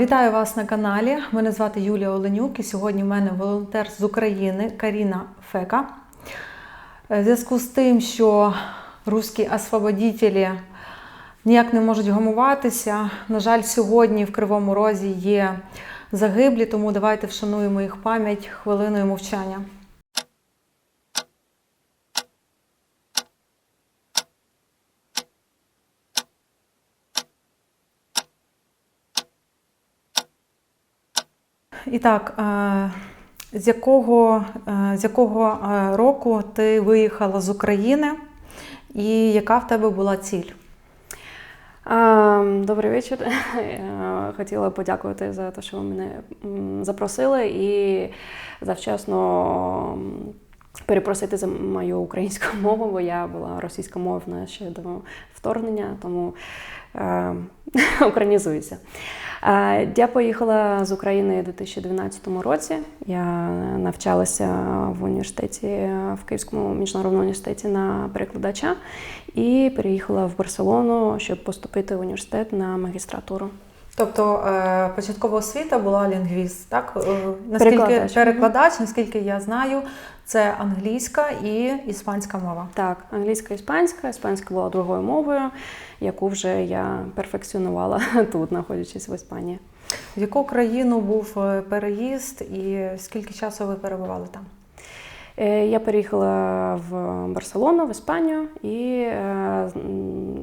Вітаю вас на каналі. Мене звати Юлія Оленюк і сьогодні в мене волонтер з України Каріна Фека. Е, В зв'язку з тим, що руські освободітелі ніяк не можуть гамуватися. На жаль, сьогодні в Кривому Розі є загиблі, тому давайте вшануємо їх пам'ять хвилиною мовчання. І так, е, з якого, е, з якого е, року ти виїхала з України і яка в тебе була ціль? Добрий вечір. Хотіла подякувати за те, що ви мене запросили і завчасно перепросити за мою українську мову, бо я була російськомовна ще до вторгнення, тому е, українізуюся. Е, Я поїхала з України у 2012 році. Я навчалася в університеті в Київському міжнародному університеті на перекладача і переїхала в Барселону, щоб поступити в університет на магістратуру. Тобто е, початкова освіта була лінгвіст, так? Е, Наскільки Перекладач. перекладач, наскільки я знаю, це англійська і іспанська мова. Так, англійська, іспанська. Іспанська була другою мовою, яку вже я перфекціонувала тут, знаходячись в Іспанії. В яку країну був е, переїзд і скільки часу ви перебували там? Я переїхала в Барселону, в Іспанію, і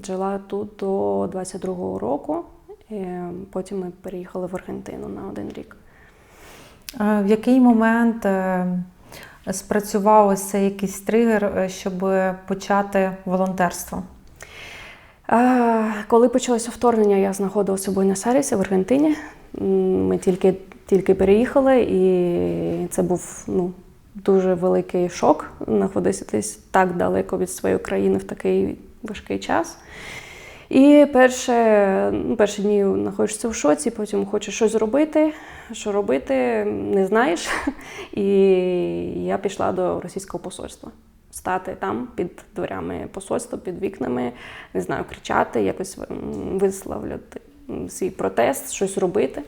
жила тут до 22-го року. Е, Потім ми переїхали в Аргентину на один рік. В який момент е, спрацював ось цей якийсь тригер, е, щоб почати волонтерство? А, Коли почалося вторгнення, я знаходилася в Буенос-Айресі, в Аргентині. Ми тільки, тільки переїхали, і це був ну, дуже великий шок знаходитись так далеко від своєї країни в такий важкий час. І перше, ну, перші дні знаходишся в шоці, потім хочеш щось зробити. Що робити, не знаєш. І я пішла до російського посольства. Стати там під дверями посольства, під вікнами, не знаю, кричати, якось висловлювати свій протест, щось робити.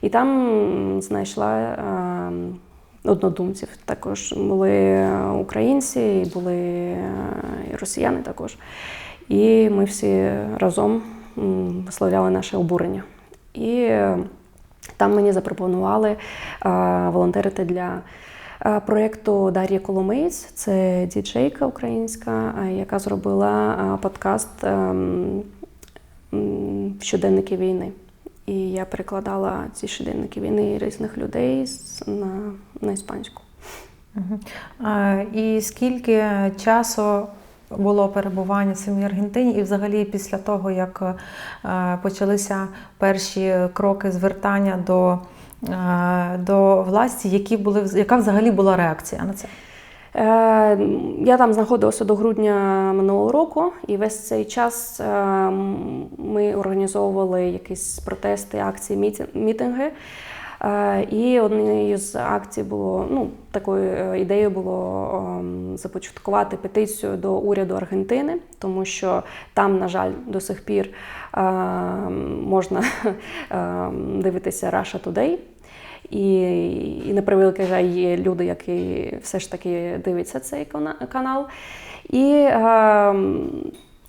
І там знайшла е, однодумців. Також були українці, були е, і росіяни також. І ми всі разом висловляли наше обурення. І там мені запропонували е, волонтерити для е, проєкту Дар'я Коломиєць. Це діджейка українська, е, яка зробила подкаст ем, Щоденники війни. І я перекладала ці щоденники війни різних людей на, на іспанську. Мгм. Е, І скільки часу було перебування в самій Аргентині, і взагалі після того, як е, почалися перші кроки звертання до, е, до власті, які були, яка взагалі була реакція на це? Е, Я там знаходилася до грудня минулого року, і весь цей час ми організовували якісь протести, акції, мітинги. Е, І однією з акцій було ну, такою е, ідеєю було ем, започаткувати петицію до уряду Аргентини, тому що там, на жаль, до сих пір е, можна ем, дивитися Russia Today. І, і на превеликий жаль, є люди, які все ж таки дивляться цей канал. І ем,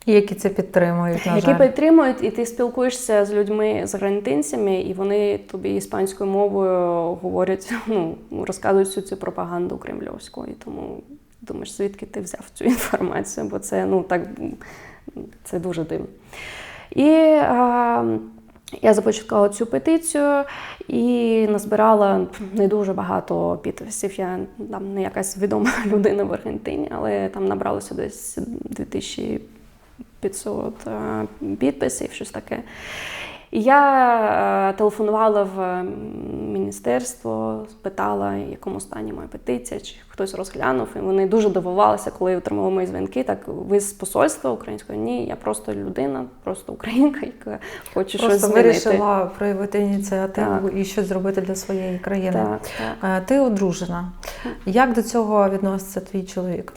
які це підтримують на які жаль. підтримують, і ти спілкуєшся з людьми з аргентинцями, і вони тобі іспанською мовою говорять, ну розказують всю цю пропаганду кремльовську. І тому думаєш, звідки ти взяв цю інформацію? Бо це ну так це дуже дивно. І а, я започаткувала цю петицію і назбирала не дуже багато підписів. Я там не якась відома людина в Аргентині, але там набралося десь 2000 500 е, підписів, щось таке. І я е, телефонувала в міністерство, спитала, в якому стані моя петиція, чи хтось розглянув. І вони дуже дивувалися, коли отримали мої дзвінки. Так, ви з посольства українського? Ні, я просто людина, просто українка, яка хоче просто щось змінити. Просто вирішила проявити ініціативу так. і щось зробити для своєї країни. Так, так. Е, ти одружена. Як до цього відноситься твій чоловік?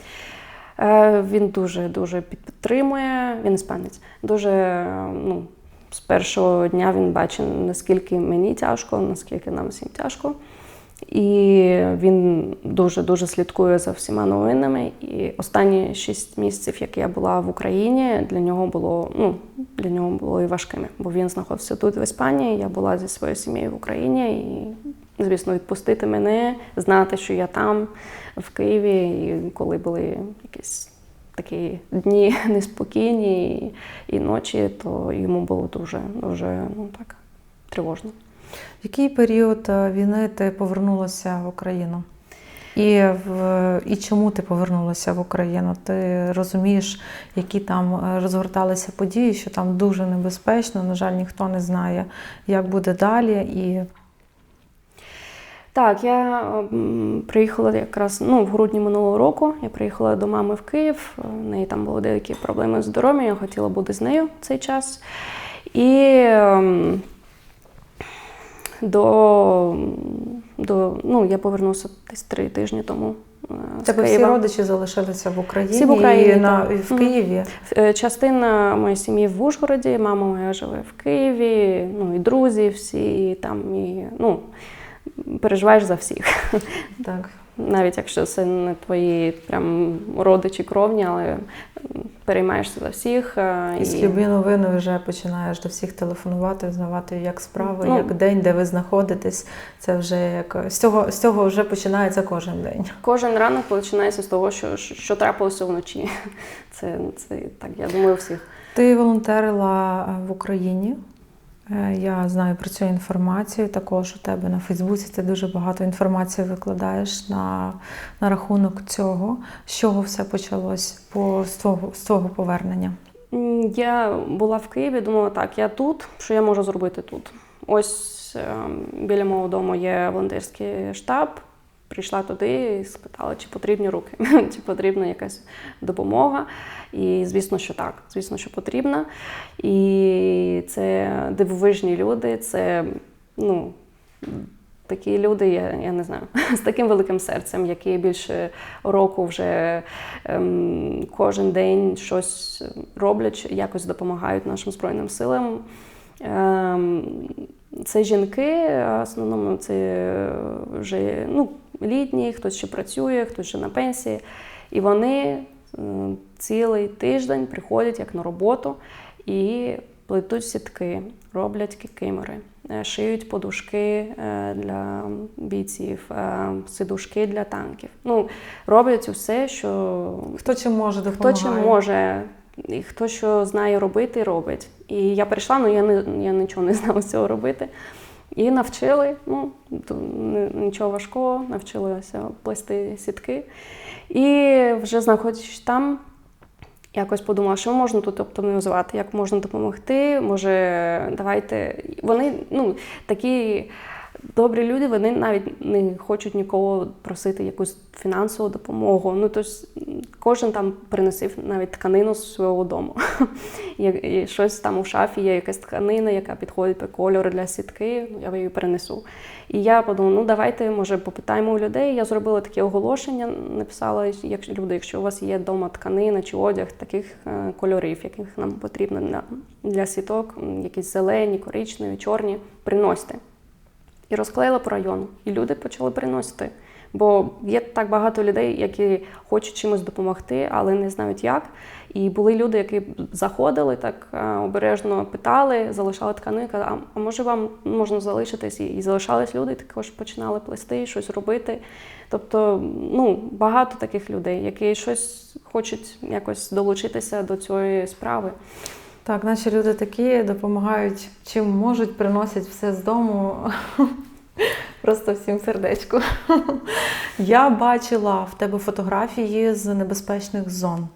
Е, Він дуже дуже підтримує. Він іспанець, дуже ну, з першого дня він бачив, наскільки мені тяжко, наскільки нам всім тяжко. І він дуже дуже слідкує за всіма новинами. І останні шість місяців, як я була в Україні, для нього було ну для нього було і важкими, бо він знаходився тут в Іспанії. Я була зі своєю сім'єю в Україні, і звісно, відпустити мене, знати, що я там в Києві, і коли були якісь такі дні неспокійні і, ночі, то йому було дуже дуже ну так тривожно. В який період е, війни ти повернулася в Україну? І, в, і чому ти повернулася в Україну? Ти розумієш, які там е, розгорталися події, що там дуже небезпечно. На жаль, ніхто не знає, як буде далі. І Так, я приїхала якраз ну, в грудні минулого року. Я приїхала до мами в Київ. У неї там були деякі проблеми з здоров'ям. Я хотіла бути з нею в цей час. І ем, до, до ну, я повернулася десь три тижні тому. е, тебе всі родичі залишилися в Україні, Всі в Україні, і, на, і в Києві. Е, Частина моєї сім'ї в Ужгороді, мама моя живе в Києві, ну і друзі всі і там, і ну, переживаєш за всіх. Так. Навіть якщо це не твої прям родичі кровні, але переймаєшся за всіх. е, І з любі новини вже починаєш до всіх телефонувати, знавати, як справи, Ну. як день, де ви знаходитесь. Це вже як з цього, з цього вже починається кожен день. Кожен ранок починається з того, що, що, трапилося вночі. Це, це так, я думаю, всіх. Ти волонтерила е, в Україні. Е, Я знаю про цю інформацію. Також у тебе на Фейсбуці ти дуже багато інформації викладаєш на, на рахунок цього. З чого все почалось по, з, твого, з твого повернення? Я була в Києві, думала, так, я тут, що я можу зробити тут. Ось ем, біля мого дому є волонтерський штаб. Прийшла туди і спитала, чи потрібні руки, чи потрібна якась допомога. І звісно, що так, звісно, що потрібна. І це дивовижні люди, це ну, такі люди, я, я не знаю, з таким великим серцем, які більше року вже ем, кожен день щось роблять, якось допомагають нашим Збройним силам. Ем, це жінки, в основному це вже ну, літні, хтось ще працює, хтось ще на пенсії. І вони е, цілий тиждень приходять як на роботу і плетуть сітки, роблять кикимори, е, шиють подушки е, для бійців, сидушки для танків. Ну, роблять усе, що Хто чим може хто допомагає? чим може, і хто що знає робити, робить. І я прийшла, ну я не я нічого не знала з цього робити. І навчили, ну нічого важкого, навчилися плести сітки. І вже знаходячись там, якось подумала, що можна тут оптимізувати, як можна допомогти. Може, давайте. Вони ну, такі добрі люди, вони навіть не хочуть нікого просити якусь фінансову допомогу. Ну, тобто кожен там приносив навіть тканину з свого дому. Як- і Щось там у шафі є якась тканина, яка підходить по кольору для сітки, ну, я її перенесу. І я подумала, ну давайте, може, попитаємо у людей. Я зробила таке оголошення, написала, якщо люди, якщо у вас є вдома тканина чи одяг таких е, кольорів, яких нам потрібно для, для сіток, якісь зелені, коричневі, чорні, приносьте. І розклеїла по району. І люди почали приносити. Бо є так багато людей, які хочуть чимось допомогти, але не знають як. І були люди, які заходили так е, обережно питали, залишали ткани, казали, а, може вам можна залишитись? І залишались люди, також починали плести, щось робити. Тобто, ну, багато таких людей, які щось хочуть якось долучитися до цієї справи. Так, наші люди такі допомагають чим можуть, приносять все з дому. Просто всім сердечку. Я бачила в тебе фотографії з небезпечних зон.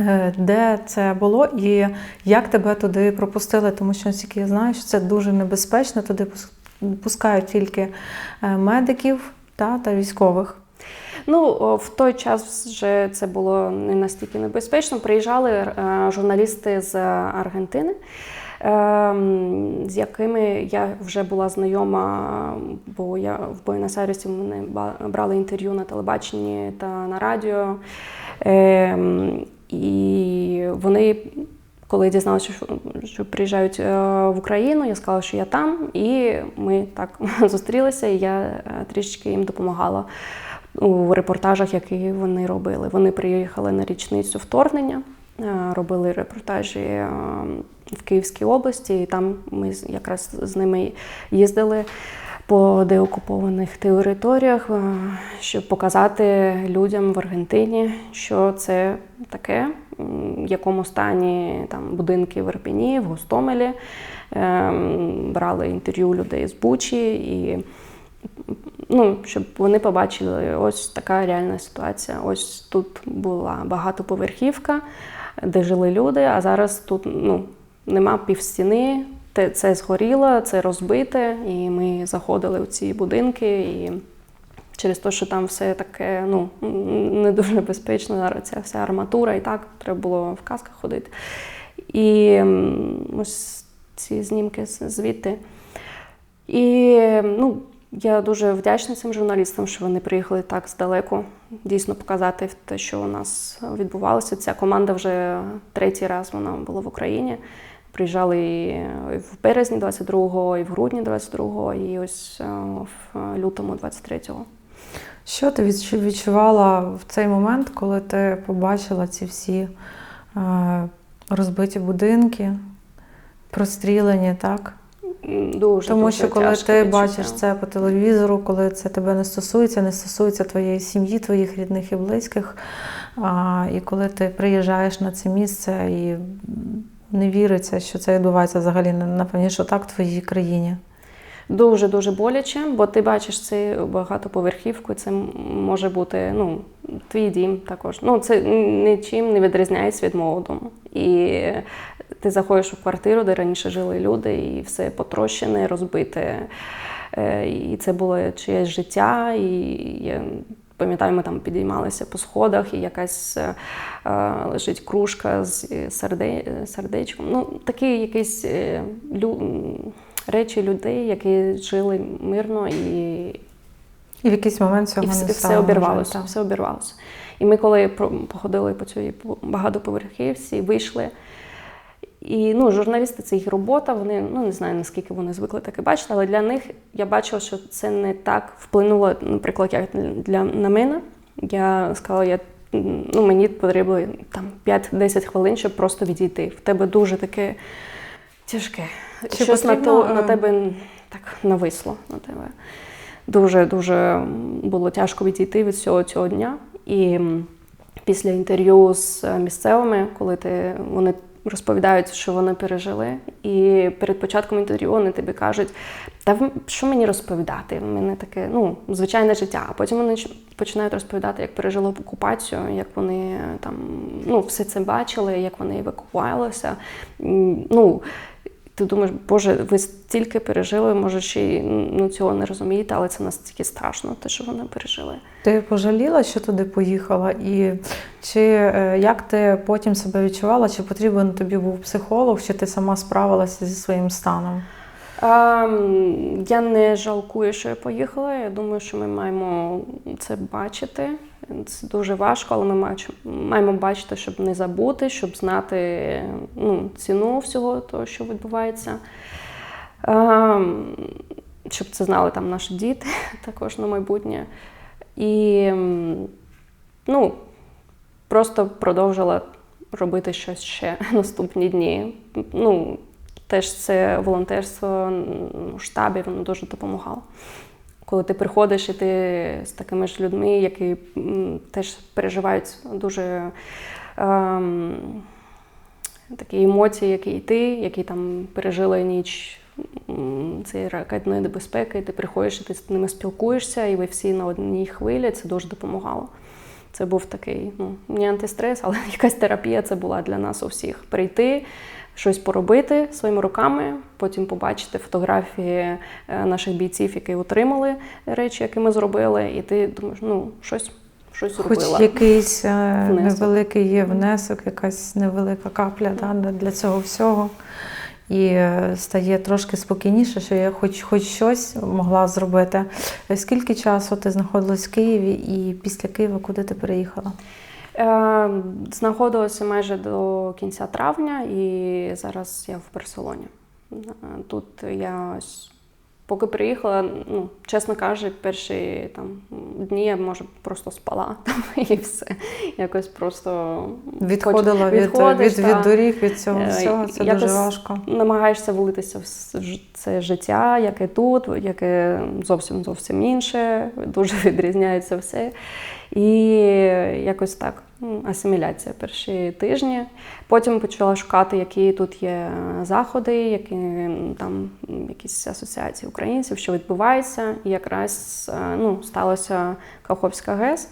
Е, Де це було і як тебе туди пропустили? Тому що наскільки я знаю, що це дуже небезпечно. Туди пус- пускають тільки е, медиків та, та військових. Ну, в той час вже це було не настільки небезпечно. Приїжджали е, журналісти з Аргентини, ем, з якими я вже була знайома, бо я в Буенос-Айресі мене брали інтерв'ю на телебаченні та на радіо. Ем, і вони коли дізналася, що, що приїжджають е, в Україну, я сказала, що я там, і ми так зустрілися, і я е, трішечки їм допомагала у репортажах, які вони робили. Вони приїхали на річницю вторгнення, е, робили репортажі е, в Київській області, і там ми якраз з ними їздили по деокупованих територіях, е, щоб показати людям в Аргентині, що це таке, в якому стані там будинки в Ірпені, в Гостомелі. Ем, Брали інтерв'ю людей з Бучі і ну, щоб вони побачили, ось така реальна ситуація. Ось тут була багатоповерхівка, де жили люди, а зараз тут ну, нема півстіни, це згоріло, це розбите, і ми заходили в ці будинки. І через те, що там все таке ну, не дуже безпечно, зараз ця вся арматура, і так треба було в касках ходити. І ось ці знімки звідти. І ну, я дуже вдячна цим журналістам, що вони приїхали так здалеку, дійсно показати те, що у нас відбувалося. Ця команда вже третій раз вона була в Україні. Приїжджали і в березні 22-го, і в грудні 22-го, і ось е, в лютому 23-го. Що ти відчувала в цей момент, коли ти побачила ці всі е, розбиті будинки, прострілені, так? Дуже Тому дуже що коли ти відчуття. бачиш це по телевізору, коли це тебе не стосується, не стосується твоєї сім'ї, твоїх рідних і близьких, а, і коли ти приїжджаєш на це місце і не віриться, що це відбувається взагалі напевно, що так в твоїй країні. Дуже дуже боляче, бо ти бачиш це багатоповерхівку, це може бути ну, твій дім також. Ну, це нічим не відрізняється від мого дому. І ти заходиш у квартиру, де раніше жили люди, і все потрощене, розбите. Е, І це було чиєсь життя. І я пам'ятаю, ми там підіймалися по сходах, і якась е, е, лежить кружка з е, серде, сердечком. Ну, такі якісь е, лю, речі людей, які жили мирно і І в якийсь момент цього і не все, стало. все обірвалося. так. Все обірвалося. І ми, коли походили по цій багатоповерхівці, вийшли. І ну, журналісти це їх робота. Вони ну не знаю наскільки вони звикли таке бачити, але для них я бачила, що це не так вплинуло, наприклад, як для на мене. Я сказала, я ну мені потрібно там 5-10 хвилин, щоб просто відійти. В тебе дуже таке тяжке. Чи Щось на, потрібно, то, на е, тебе так нависло на тебе. Дуже дуже було тяжко відійти від всього цього дня. І після інтерв'ю з е, місцевими, коли ти вони розповідають, що вони пережили, і перед початком інтерв'ю вони тобі кажуть, та що мені розповідати? У мене таке ну, звичайне життя. А потім вони починають розповідати, як пережили окупацію, як вони там ну, все це бачили, як вони евакуювалися. М, Ну, ти думаєш, Боже, ви стільки пережили, може, ще й ну, цього не розумієте, але це настільки страшно, те, що вони пережили. Ти пожаліла, що туди поїхала, і чи е, як ти потім себе відчувала? Чи потрібен тобі був психолог, чи ти сама справилася зі своїм станом? Ем, я не жалкую, що я поїхала. Я думаю, що ми маємо це бачити. Це дуже важко, але ми маємо бачити, щоб не забути, щоб знати ну, ціну всього того, що відбувається. Ем, щоб це знали там наші діти також на майбутнє. І ну, просто продовжила робити щось ще наступні дні. Ну, теж це волонтерство м, у штабі, воно дуже допомагало. Коли ти приходиш і ти з такими ж людьми, які теж переживають дуже ем, такі емоції, які і ти, які там пережили ніч цієї ракетної небезпеки, ти приходиш і ти з ними спілкуєшся, і ви всі на одній хвилі, це дуже допомагало. Це був такий, ну, не антистрес, але якась терапія це була для нас у всіх. Прийти, щось поробити своїми руками, потім побачити фотографії е, наших бійців, які отримали речі, які ми зробили, і ти думаєш, ну, щось, щось. Хоч якийсь е, Внесок. невеликий є внесок, якась невелика капля да, для- цього всього. І е, стає трошки спокійніше, що я хоч, хоч щось могла зробити. Скільки часу ти знаходилась в Києві і після Києва куди ти переїхала? Е, знаходилася майже до кінця травня, і зараз я в Барселоні. Е, Тут я ось, поки приїхала, ну, чесно кажучи, перші там дні я може просто спала там і все. Якось просто Відходила хоч- від, відходиш, від, та. від доріг, від цього Е, всього. Це якось дуже важко. намагаєшся влитися в це життя, яке тут, яке зовсім зовсім інше, дуже відрізняється все. І якось так, асиміляція перші тижні. Потім почала шукати, які тут є заходи, які там якісь асоціації українців, що відбувається. І якраз е, ну, сталося Каховська ГЕС.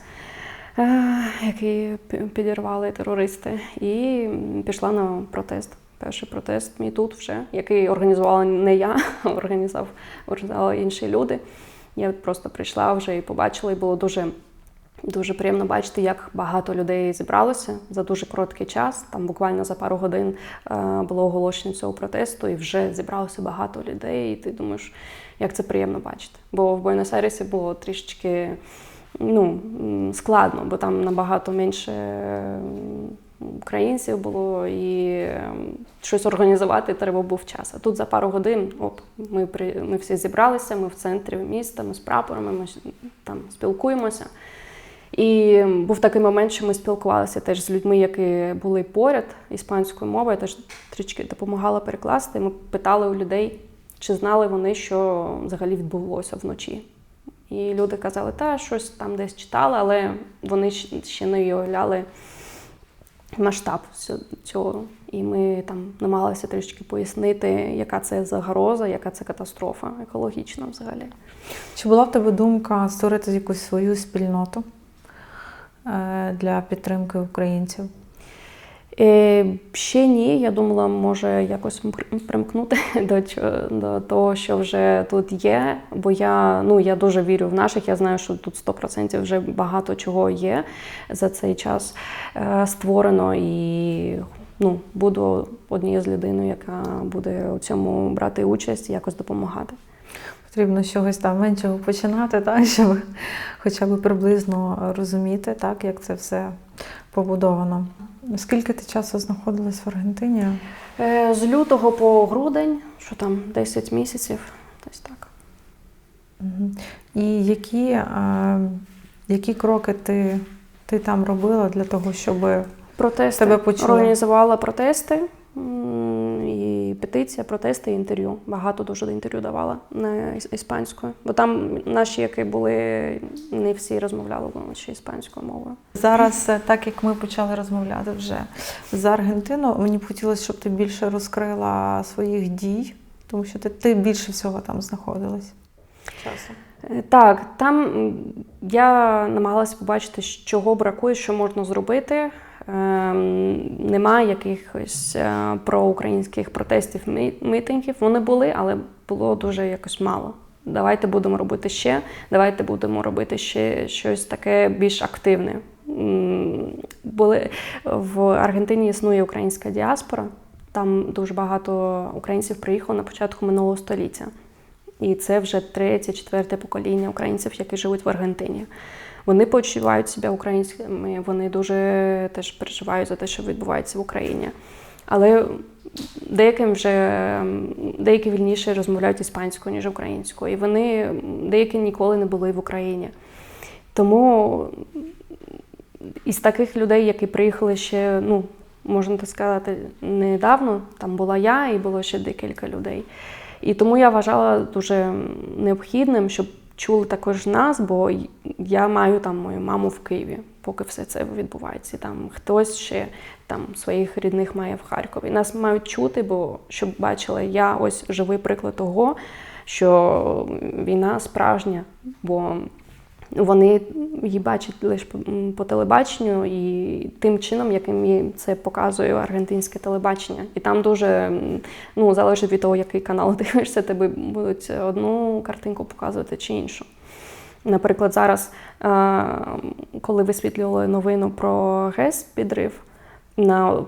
е, Який підірвали терористи, і пішла на протест. Перший протест мій тут вже, який організувала не я, а організували інші люди. Я просто прийшла вже і побачила, і було дуже, дуже приємно бачити, як багато людей зібралося за дуже короткий час. Там буквально за пару годин е, було оголошення цього протесту, і вже зібралося багато людей. І ти думаєш, як це приємно бачити. Бо в Буенос-Айресі було трішечки ну, складно, бо там набагато менше українців було, і щось організувати треба був час. А тут за пару годин оп, ми, ми всі зібралися, ми в центрі міста, ми з прапорами, ми там спілкуємося. І був такий момент, що ми спілкувалися теж з людьми, які були поряд іспанською мовою. Теж трішки допомагала перекласти. Ми питали у людей, чи знали вони, що взагалі відбулося вночі. І люди казали, та щось там десь читали, але вони ще не уявляли масштаб цього. І ми там намагалися трішки пояснити, яка це загроза, яка це катастрофа екологічна взагалі. Чи була в тебе думка створити якусь свою спільноту для підтримки українців? Е, ще ні, я думала, може якось примкнути до, до того, що вже тут є. Бо я, ну, я дуже вірю в наших. Я знаю, що тут 100% вже багато чого є за цей час е, створено. І ну, буду однією з людиною, яка буде у цьому брати участь і якось допомагати. Потрібно з чогось там меншого починати, так, щоб хоча б приблизно розуміти, так, як це все побудовано. Скільки ти часу знаходилась в Аргентині? Е, З лютого по грудень, що там 10 місяців, десь так. І які, е, які кроки ти, ти там робила для того, щоб Протести. Тебе почули. Організувала протести, петиція, протести, інтерв'ю. Багато дуже інтерв'ю давала на іспанською. Бо там наші, які були, не всі розмовляли ще іспанською мовою. зараз, е, так як ми почали розмовляти вже за Аргентину, мені б хотілося, щоб ти більше розкрила своїх дій, тому що ти, ти більше всього там знаходилась часом. Е, Так, там я намагалася побачити, чого бракує, що можна зробити. Ем, Немає якихось е, проукраїнських протестів, мі- мітингів. Вони були, але було дуже якось мало. Давайте будемо робити ще, давайте будемо робити ще щось таке більш активне. Були в Аргентині існує українська діаспора. Там дуже багато українців приїхало на початку минулого століття. І це вже третє, четверте покоління українців, які живуть в Аргентині. Вони почувають себе українськими, вони дуже теж переживають за те, що відбувається в Україні. Але деяким вже деякі вільніше розмовляють іспанською, ніж українською. І вони деякі ніколи не були в Україні. Тому із таких людей, які приїхали ще, ну, можна так сказати, недавно, там була я і було ще декілька людей. І тому я вважала дуже необхідним, щоб чули також нас, бо я маю там мою маму в Києві, поки все це відбувається. Там хтось ще там своїх рідних має в Харкові. Нас мають чути, бо щоб бачили, я ось живий приклад того, що війна справжня, бо вони її бачать лише по, телебаченню і тим чином, яким їм це показує аргентинське телебачення. І там дуже ну, залежить від того, який канал дивишся, тебе будуть одну картинку показувати чи іншу. Наприклад, зараз, коли висвітлювали новину про ГЕС підрив, на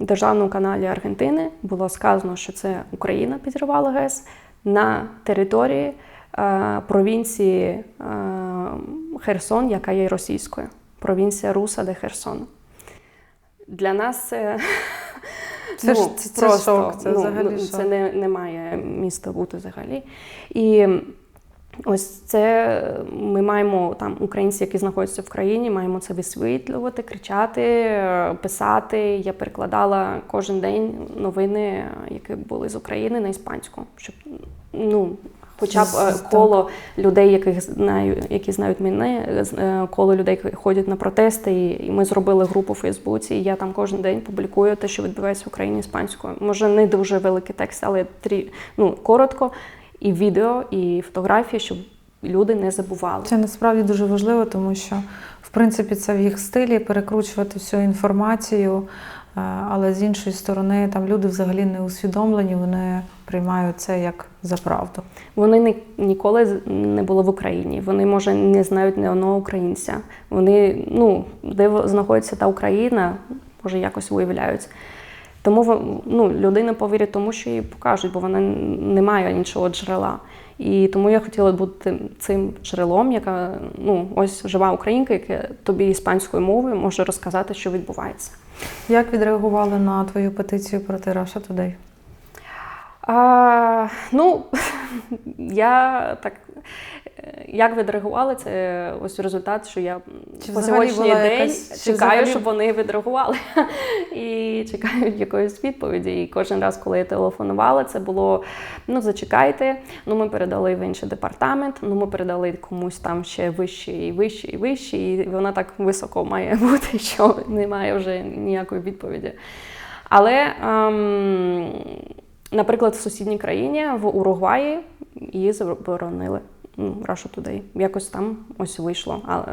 державному каналі Аргентини було сказано, що це Україна підривала ГЕС на території провінції е, Херсон, яка є російською. провінція Руса де Херсон. Для нас це, Це ж- це- це шок, це взагалі ну, шок. це не, не має міста бути взагалі. І ось це ми маємо там українці, які знаходяться в країні, маємо це висвітлювати, кричати, е, писати. Я перекладала кожен день новини, які були з України на іспанську, щоб ну. Хоча б е, коло людей, яких знаю, які знають мене, з- е, коло людей, які ходять на протести, і, і ми зробили групу в Фейсбуці. І я там кожен день публікую те, що відбувається в Україні іспанською. Може, не дуже великий текст, але трі, ну, коротко, і відео, і фотографії, щоб люди не забували. Це насправді дуже важливо, тому що в принципі це в їх стилі перекручувати всю інформацію. Е, Але з іншої сторони, там люди взагалі не усвідомлені, вони приймають це як за правду. Вони ні, ніколи не були в Україні. Вони, може, не знають ні одного українця. Вони, ну, де знаходиться та Україна, може, якось виявляють. Тому ну, людина повірить тому, що їй покажуть, бо вона не має іншого джерела. І тому я хотіла бути цим джерелом, яка ну ось жива українка, яка тобі іспанською мовою може розказати, що відбувається. Як відреагували на твою петицію проти Russia Today? А, ну, я так. е, Як відреагували, це ось результат, що я Чи по сьогоднішній день якась- чекаю, взагалі- щоб вони відреагували і чекаю якоїсь відповіді. І кожен раз, коли я телефонувала, це було ну зачекайте. Ну ми передали в інший департамент. Ну ми передали комусь там ще вище і вище і вище. І вона так високо має бути, що немає вже ніякої відповіді. Але, ем, наприклад, в сусідній країні в Уругваї її заборонили. Russia Today. Якось там ось вийшло. Але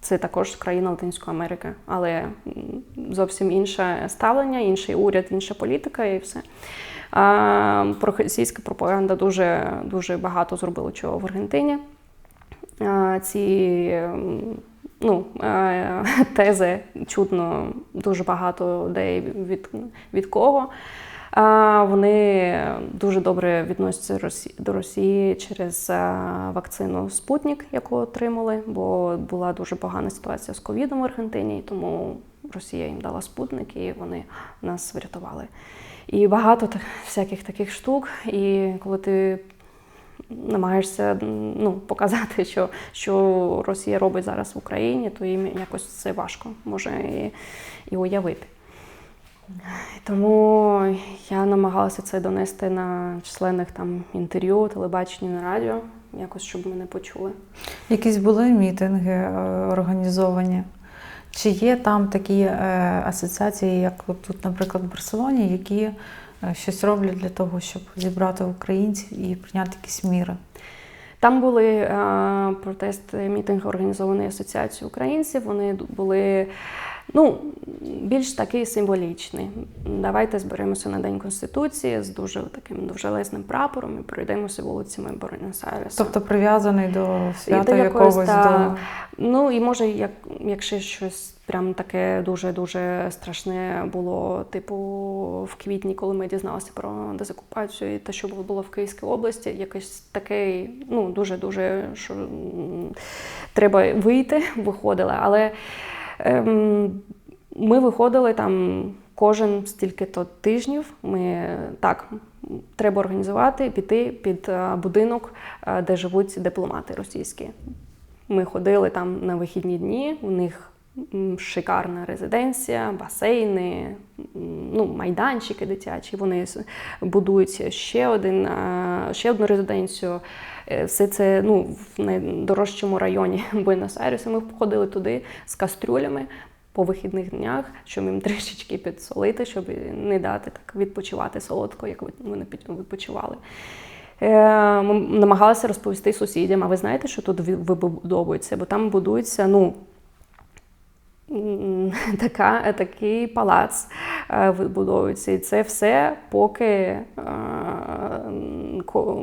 це, також країна Латинської Америки, але зовсім інше ставлення, інший уряд, інша політика і все. А, проросійська пропаганда дуже, дуже багато зробила чого в Аргентині. А, ці ну, е, тези чутно дуже багато де від, від кого. Вони дуже добре відносяться до Росії через вакцину Спутник, яку отримали, бо була дуже погана ситуація з ковідом в Аргентині, тому Росія їм дала спутник, і вони нас врятували. І багато всяких таких штук. І коли ти намагаєшся ну, показати, що, що Росія робить зараз в Україні, то їм якось це важко може і, і уявити. Тому я намагалася це донести на численних там інтерв'ю, телебаченні на радіо, якось щоб мене почули. Якісь були мітинги е, організовані? Чи є там такі е, асоціації, як тут, наприклад, в Барселоні, які е, щось роблять для того, щоб зібрати українців і прийняти якісь міри? Там були е, протести, мітинги організовані Асоціацією українців. Вони були ну, більш такі символічні. Давайте зберемося на День Конституції з дуже таким довжелезним прапором і пройдемося вулицями Буенос-Айреса. Тобто прив'язаний до свята до якогось, якогось та- до Ну і може, як, якщо щось прям таке дуже-дуже страшне було, типу в квітні, коли ми дізналися про дезокупацію і те, що було в Київській області, якось таке, ну дуже-дуже що треба вийти, виходили. Але ми виходили там кожен стільки-то тижнів. Ми так. Треба організувати, піти під е, будинок, е, де живуть дипломати російські. Ми ходили там на вихідні дні. У них шикарна резиденція, басейни, ну, майданчики дитячі. Вони будують ще, один, е, ще одну резиденцію. Е, Все це ну, в найдорожчому районі Буенос-Айресу. Ми походили туди з кастрюлями по вихідних днях, щоб їм трішечки підсолити, щоб не дати так відпочивати солодко, як вони відпочивали. Е, Ми намагалися розповісти сусідям, а ви знаєте, що тут вибудовується? Бо там будується, ну. Така, такий палац е, вибудовується. І це все поки е,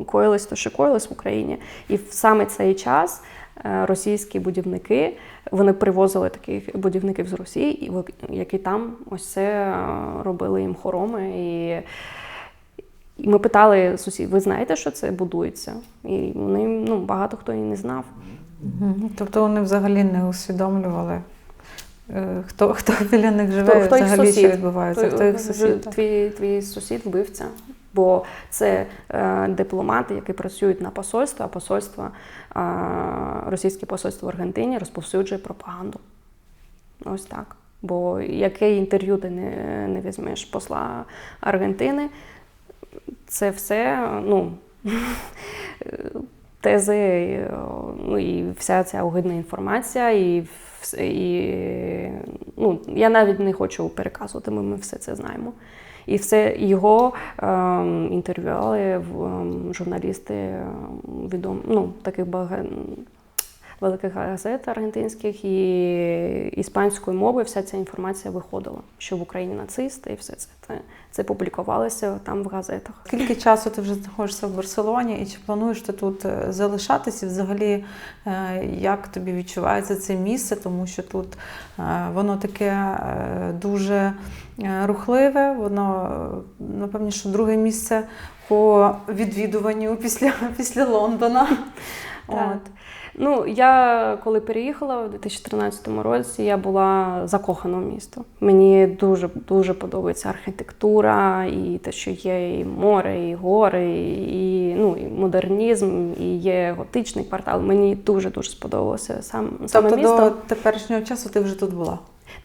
коїлось то, що коїлось в Україні. І в саме цей час е, російські будівники вони привозили таких будівників з Росії, які там ось це робили їм хороми. І і ми питали сусідів, ви знаєте, що це будується? І вони ну, багато хто і не знав. Тобто вони взагалі не усвідомлювали, хто, хто біля них живе, Хто- хто їх взагалі, сусід? що відбувається, хто їх Твій- сусід. Твій, твій сусід вбивця. Бо це е, дипломати, які працюють на посольство, а посольство, е, російське посольство в Аргентині розповсюджує пропаганду. Ось так. Бо яке інтерв'ю ти не, не візьмеш посла Аргентини, це все, ну. Тези, е, ну і вся ця огидна інформація, і, і ну, я навіть не хочу переказувати, ми, ми все це знаємо. І все його ем, інтерв'ювали в, ем, журналісти ем, відом, ну, таких бага... великих газет аргентинських і іспанською мовою вся ця інформація виходила, що в Україні нацисти і все це. Це, це публікувалося там в газетах. Скільки часу ти вже знаходишся в Барселоні і чи плануєш ти тут е, залишатися? Взагалі, е, як тобі відчувається це місце? Тому що тут е, воно таке дуже рухливе, воно, е, напевно, що друге місце по відвідуванню після, після Лондона. Так. От. Ну, я коли переїхала у 2013 році, я була закохана в місто. Мені дуже дуже подобається архітектура, і те, що є і море, і гори, і, ну, і модернізм, і є готичний квартал. Мені дуже дуже сподобалося сам саме Тобто місто. до теперішнього часу ти вже тут була?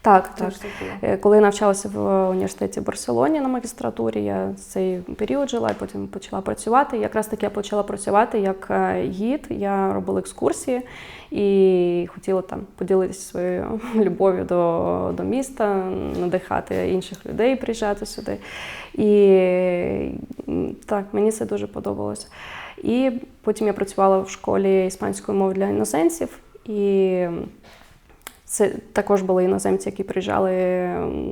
Так, так. тут. Е, Коли навчалася в університеті в Барселоні на магістратурі, я цей період жила і потім почала працювати. Якраз таки я почала працювати як е, гід. Я робила екскурсії і хотіла там поділитися своєю любов'ю до, до міста, надихати інших людей приїжджати сюди. І так, мені це дуже подобалося. І потім я працювала в школі іспанської мови для іноземців. І це також були іноземці, які приїжджали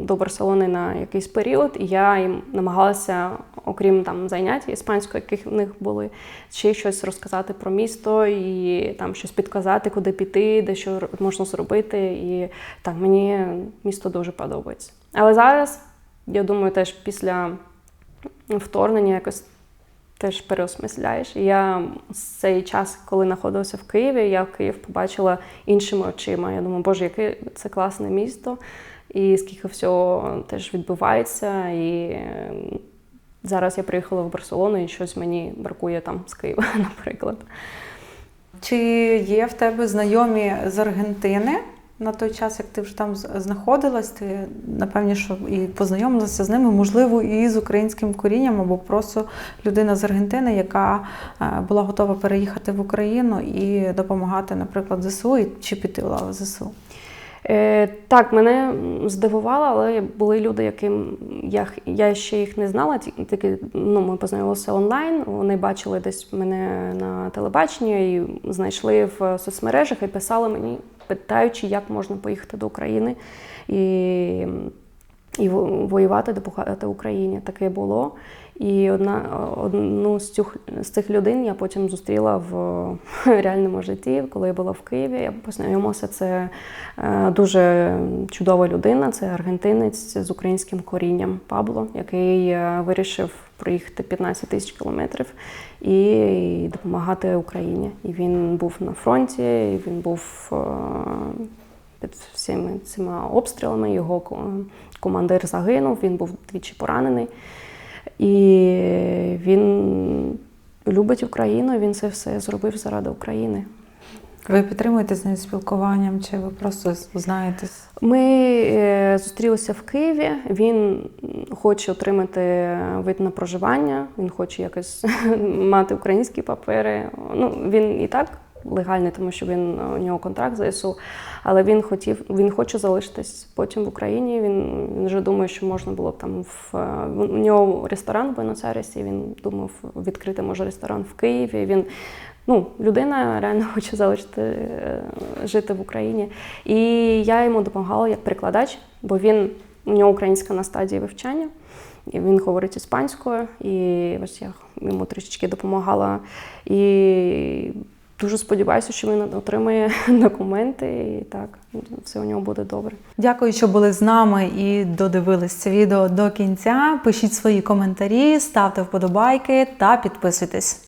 до Барселони на якийсь період, і я їм намагалася, окрім там занять іспанської, яких в них були, ще щось розказати про місто і там щось підказати, куди піти, де що можна зробити. І так, мені місто дуже подобається. Але зараз, я думаю, теж після вторгнення якось теж переосмисляєш. Я з цей час, коли знаходилася в Києві, я Київ побачила іншими очима. Я думаю, боже, яке це класне місто, і скільки всього теж відбувається. І е, зараз я приїхала в Барселону, і щось мені бракує там з Києва, наприклад. Чи є в тебе знайомі з Аргентини на той час, як ти вже там знаходилась? Ти напевне, що і познайомилася з ними, можливо, і з українським корінням, або просто людина з Аргентини, яка е, була готова переїхати в Україну і допомагати, наприклад, ЗСУ, і- чи піти в лави ЗСУ? Е, так, мене здивувало, але були люди, яким я, я ще їх не знала. ті- Тільки ну, ми познайомилися онлайн. Вони бачили десь мене на телебаченні і знайшли в соцмережах і писали мені, питаючи, як можна поїхати до України і, і во- воювати, допомагати Україні. Таке було. І одна одну з цих, з цих людей я потім зустріла в реальному житті, коли я була в Києві. Я познайомилася. Це е, дуже чудова людина. Це аргентинець з українським корінням Пабло, який е, вирішив проїхати 15 тисяч кілометрів і допомагати Україні. І він був на фронті, і він був е, під всіми цими обстрілами. Його командир загинув, він був двічі поранений. І він любить Україну, він це все зробив заради України. Ви підтримуєте з нею спілкуванням, чи ви просто знаєтесь? Ми е, зустрілися в Києві. Він хоче отримати вид на проживання, він хоче якось мати українські папери. Ну, він і так легальний, тому що він у нього контракт з ЗСУ, але він хотів, він хоче залишитись потім в Україні. Він, він вже думає, що можна було б там в е, у нього ресторан в Буенос-Айресі, Він думав відкрити може ресторан в Києві. Він Ну, людина реально хоче залишити е, жити в Україні. І я йому допомагала як перекладач, бо він у нього українська на стадії вивчання, і він говорить іспанською, і ось я йому трішечки допомагала. І дуже сподіваюся, що він отримає документи, і так, все у нього буде добре. Дякую, що були з нами і додивились це відео до кінця. Пишіть свої коментарі, ставте вподобайки та підписуйтесь.